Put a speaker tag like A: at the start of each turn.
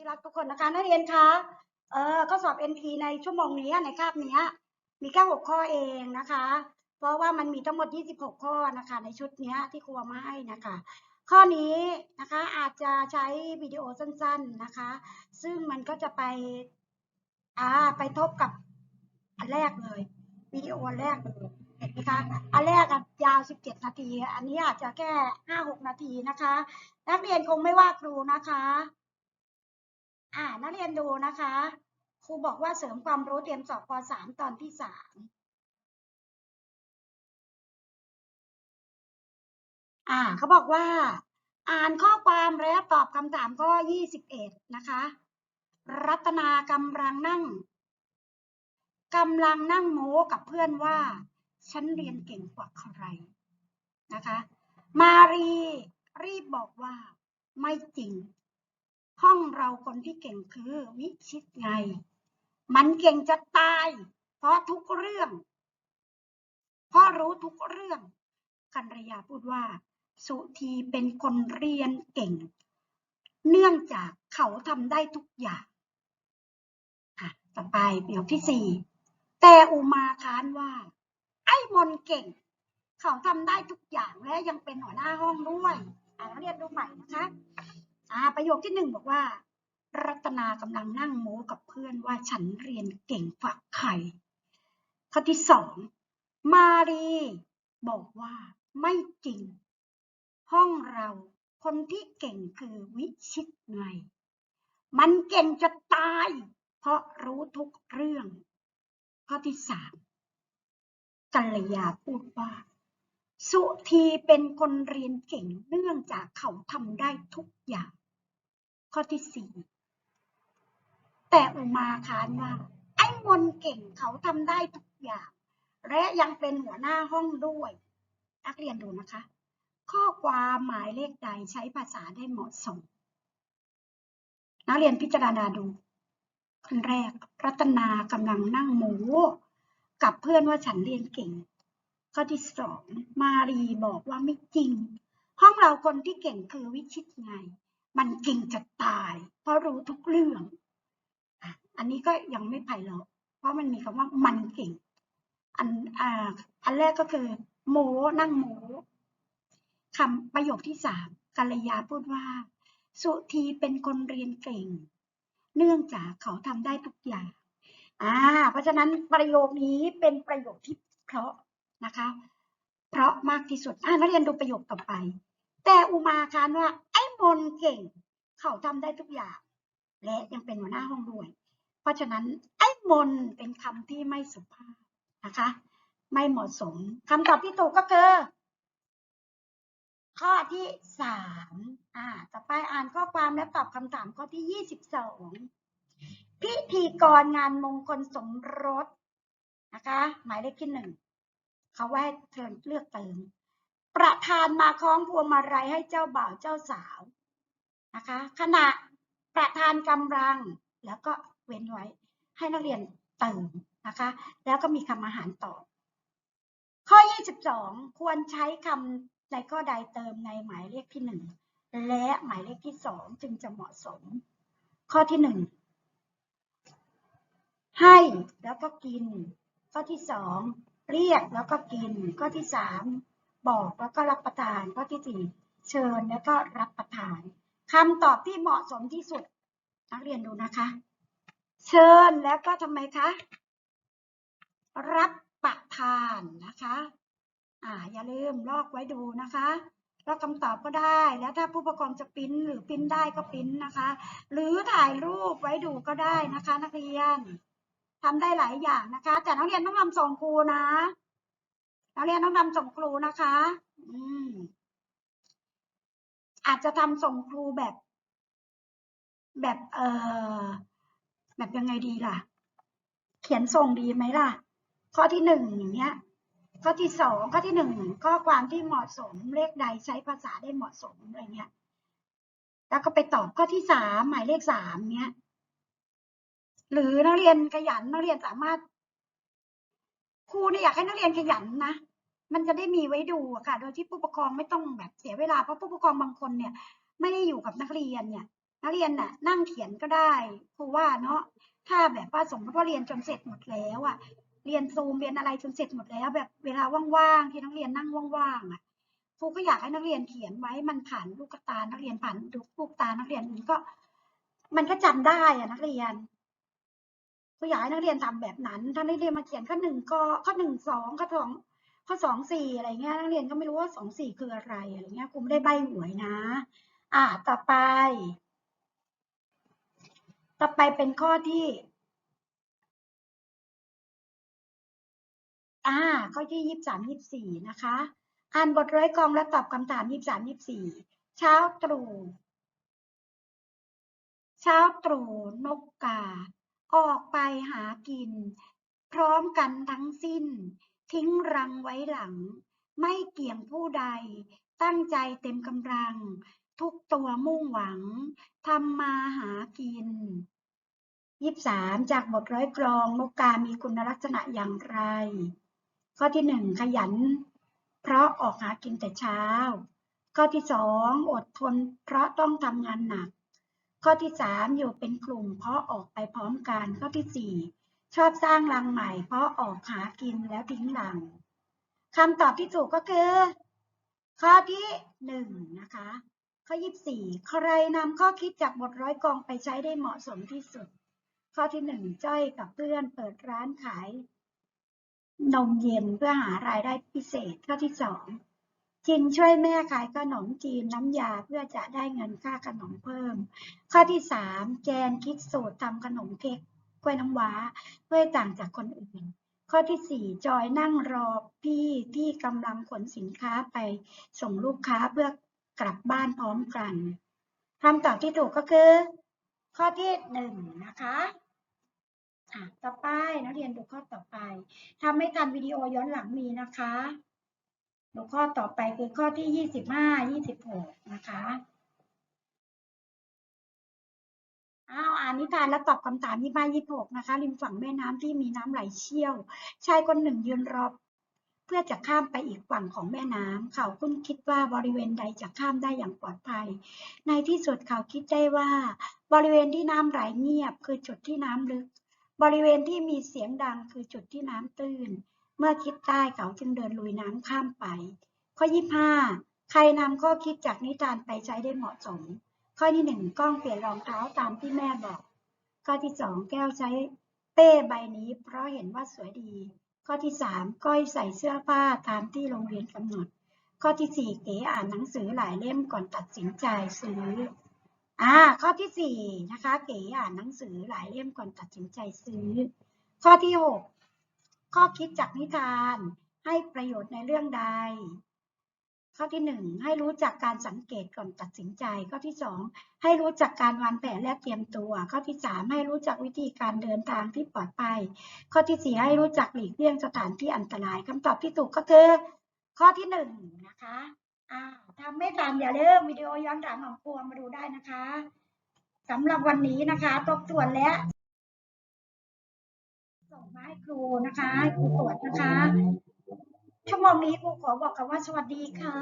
A: ที่รักทุกคนนะคะ นักเรียนคะเออข้อสอบ NP ในชั่วโมงนี้ในคาบเนี้ยมีแค่หกข้อเองนะคะ เพราะว่ามันมีทั้งหมด 26 ข้อนะคะ ในชุดเนี้ยที่ครูมาให้นะคะ ข้อนี้นะคะอาจจะใช้วิดีโอสั้นๆนะคะ ซึ่งมันก็จะไปอ่าไปทบกับอันแรกเลยวิดีโออันแรกเลยเห็นไหมคะอันแรกอะยาว 17 นาที อันนี้อาจจะแค่ 5-6 นาทีนะคะ นักเรียนคงไม่ว่าครูนะคะ อ่านักเรียนดูนะคะ ครูบอกว่าเสริมความรู้เตรียมสอบป .3 ตอนที่ 3 อ่าเขาบอกว่า อ่านข้อความและตอบคำถามข้อ 21 นะคะ รัตนากำลังนั่งกำลังนั่งโม้กับเพื่อนว่า ฉันเรียนเก่งกว่าใครนะคะ มารีรีบบอกว่าไม่จริง ห้องเราคนที่เก่งคือวิชิตไง มันเก่งจะตาย เพราะทุกเรื่องเพราะรู้ทุกเรื่อง กัญยาพูดว่า สุธีเป็นคนเรียนเก่ง เนื่องจากเขาทำได้ทุกอย่างอะต่อไปประโยคที่สี่แต่อุมาค้านว่า ไอ้มนเก่ง เขาทำได้ทุกอย่างและยังเป็นหัวหน้าห้องด้วยอ่านเรียนดูใหม่นะคะ อ่าประโยคที่หนึ่งบอกว่า รัตนากำลังนั่งโม้กับเพื่อนว่าฉันเรียนเก่งฝักไข่ข้อที่สองมารีบอกว่าไม่จริง ห้องเราคนที่เก่งคือวิชิตไง มันเก่งจะตาย เพราะรู้ทุกเรื่อง ข้อที่สามกัลยาพูดว่า สุธีเป็นคนเรียนเก่งเนื่องจากเขาทำได้ทุกอย่าง ข้อที่สี่แต่อุมาค้านว่า ไอ้มนเก่งเขาทำได้ทุกอย่าง และยังเป็นหัวหน้าห้องด้วยนักเรียนดูนะคะ ข้อความหมายเลขใดใช้ภาษาได้เหมาะสมนักเรียนพิจารณาดูคนแรก รัตนากำลังนั่งหมู กับเพื่อนว่าฉันเรียนเก่ง ข้อที่สองมารีบอกว่าไม่จริง ห้องเราคนที่เก่งคือวิชิตไง มันเก่งจะตาย เพราะรู้ทุกเรื่อง อันนี้ก็ยังไม่ไผ่หรอกเพราะมันมีคำว่ามันเก่ง อันอ่าอันแรกก็คือหมูนั่งหมูคำประโยคที่สามกัลยาพูดว่า สุธีเป็นคนเรียนเก่ง เนื่องจากเขาทำได้ทุกอย่างอ่าเพราะฉะนั้นประโยคนี้เป็นประโยคที่เพราะนะคะ เพราะมากที่สุดอ่านักเรียนดูประโยคต่อไป แต่อุมาคานว่าไอ้ มนเก่ง เขาทำได้ทุกอย่าง และยังเป็นหัวหน้าห้องด้วย เพราะฉะนั้นไอ้มนเป็นคำที่ไม่สุภาพนะคะ ไม่เหมาะสมคำตอบที่ถูกก็คือ ข้อที่สามอ่าต่อไปอ่านข้อความและตอบคำถามข้อที่ยี่สิบสองพิธีกรงานมงคลสมรสนะคะ หมายเลขที่หนึ่งเขาว้ให้เชิญเลือกเติม ประธานมาคล้องพวงมาลัยให้เจ้าบ่าวเจ้าสาวนะคะ ขณะประธานกำลังแล้วก็เว้นไว้ ให้นักเรียนเติมนะคะ แล้วก็มีคำอาหารต่อ ข้อ 22 ควรใช้คำในข้อใดเติมในหมายเลขที่ 1 และหมายเลขที่ 2 จึงจะเหมาะสม ข้อที่ 1 ให้แล้วก็กิน ข้อที่ 2 เรียกแล้วก็กิน ข้อที่ 3 บอกแล้วก็รับประทานข้อที่4เชิญแล้วก็รับประทานคำตอบที่เหมาะสมที่สุด นักเรียนดูนะคะ เชิญแล้วก็ทำไมคะรับประทานนะคะอ่าอย่าลืมลอกไว้ดูนะคะลอกคำตอบก็ได้ แล้วถ้าผู้ปกครองจะปริ้นหรือปริ้นได้ก็ปริ้นนะคะ หรือถ่ายรูปไว้ดูก็ได้นะคะ นักเรียนทำได้หลายอย่างนะคะ แต่นักเรียนต้องทำส่งครูนะ นักเรียนต้องทำส่งครูนะคะ อืม อาจจะทำส่งครูแบบ แบบเออแบบยังไงดีล่ะ เขียนส่งดีไหมล่ะ ข้อที่หนึ่งอย่างเงี้ย ข้อที่สองข้อที่หนึ่งข้อความที่เหมาะสมเลขใดใช้ภาษาได้เหมาะสมอะไรเงี้ย แล้วก็ไปตอบข้อที่สามหมายเลขสามเนี้ยหรือนักเรียนขยันนักเรียนสามารถ ครูเนี่ยอยากให้นักเรียนขยันนะ มันจะได้มีไว้ดูค่ะ โดยที่ผู้ปกครองไม่ต้องแบบเสียเวลา เพราะผู้ปกครองบางคนเนี่ย ไม่ได้อยู่กับนักเรียนเนี่ย นักเรียนน่ะนั่งเขียนก็ได้ ครูว่าเนาะ ถ้าแบบว่าสมมติว่าเรียนจนเสร็จหมดแล้วอะเรียนซูมเรียนอะไรจนเสร็จหมดแล้ว แบบเวลาว่างๆที่นักเรียนนั่งว่างๆอะครูก็อยากให้นักเรียนเขียนไว้ มันผ่านลูกตา นักเรียนผ่านลูกตา นักเรียนมันก็ มันก็จำได้อะนักเรียน ครูอยากให้นักเรียนทำแบบนั้น ถ้านักเรียนมาเขียนข้อหนึ่งก็ข้อหนึ่งสองข้อสองข้อสองสี่อะไรเงี้ยนักเรียนก็ไม่รู้ว่าสองสี่คืออะไรอะไรเงี้ยครูไม่ได้ใบหวยนะ อ่าต่อไป ต่อไปเป็นข้อที่อ่าข้อที่ยี่สามยี่สี่นะคะ อ่านบทร้อยกองและตอบคำถามยี่สามยี่สี่เช้าตรู่เช้าตรู่นกกา ออกไปหากิน พร้อมกันทั้งสิ้น ทิ้งรังไว้หลัง ไม่เกี่ยงผู้ใด ตั้งใจเต็มกำลัง ทุกตัวมุ่งหวังทำมาหากินยี่สามจากบทร้อยกรองนกกามีคุณลักษณะอย่างไร ข้อที่หนึ่งขยัน เพราะออกหากินแต่เช้า ข้อที่สองอดทนเพราะต้องทำงานหนัก ข้อที่สามอยู่เป็นกลุ่มเพราะออกไปพร้อมกัน ข้อที่สี่ชอบสร้างรังใหม่เพราะออกหากินแล้วทิ้งรังคำตอบที่ถูกก็คือ ข้อที่หนึ่งนะคะ ข้อยี่สี่ใครนำข้อคิดจากบทร้อยกรองไปใช้ได้เหมาะสมที่สุด ข้อที่หนึ่งจ้อยกับเพื่อนเปิดร้านขายนมเย็นเพื่อหารายได้พิเศษ ข้อที่สอง จินช่วยแม่ขายขนมจีนน้ำยาเพื่อจะได้เงินค่าขนมเพิ่ม ข้อที่สามแจนคิดสูตรทำขนมเค้กกล้วยน้ำว้าเพื่อต่างจากคนอื่น ข้อที่สี่จอยนั่งรอพี่ที่กำลังขนสินค้าไปส่งลูกค้าเพื่อกลับบ้านพร้อมกันคำตอบที่ถูกก็คือ ข้อที่หนึ่งนะคะต่อไปนักเรียนดูข้อต่อไปทำไม่ทันวิดีโอย้อนหลังมีนะคะ ดูข้อต่อไปคือข้อที่ยี่สิบห้ายี่สิบหกนะคะอ้าวอ่านนิทานและตอบคำถามยี่ห้ายี่หกนะคะ ริมฝั่งแม่น้ำที่มีน้ำไหลเชี่ยว ชายคนหนึ่งยืนรอเพื่อจะข้ามไปอีกฝั่งของแม่น้ำเขาคุ้นคิดว่าบริเวณใดจะข้ามได้อย่างปลอดภัย ในที่สุดเขาคิดได้ว่า บริเวณที่น้ำไหลเงียบ คือจุดที่น้ำลึก บริเวณที่มีเสียงดังคือจุดที่น้ำตื้น เมื่อคิดได้เขาจึงเดินลุยน้ำข้ามไป ข้อยี่ห้าใครนำข้อคิดจากนิทานไปใช้ได้เหมาะสม ข้อที่หนึ่งกล้องเปลี่ยนรองเท้าตามที่แม่บอก ข้อที่สองแก้วใช้เป้ใบนี้เพราะเห็นว่าสวยดี ข้อที่สามก้อยใส่เสื้อผ้าตามที่โรงเรียนกำหนด ข้อที่สี่เก๋อ่านหนังสือหลายเล่มก่อนตัดสินใจซื้ออ่าข้อที่สี่นะคะเก๋อ่านหนังสือหลายเล่มก่อนตัดสินใจซื้อ ข้อที่หก ข้อคิดจากนิทานให้ประโยชน์ในเรื่องใด ข้อที่หนึ่งให้รู้จักการสังเกตก่อนตัดสินใจ ข้อที่สองให้รู้จักการวางแผนและเตรียมตัว ข้อที่สามให้รู้จักวิธีการเดินทางที่ปลอดภัย ข้อที่สี่ให้รู้จักหลีกเลี่ยงสถานที่อันตรายคำตอบที่ถูกก็คือ ข้อที่หนึ่งนะคะอ่าทำไม่ทันอย่าลืมวิดีโอย้อนหลังของครูมาดูได้นะคะสำหรับวันนี้นะคะทบทวนและ ส่งมาให้ครูนะคะให้ครูตรวจนะคะชั่วโมงนี้ครูขอบอกคำว่าสวัสดีค่ะ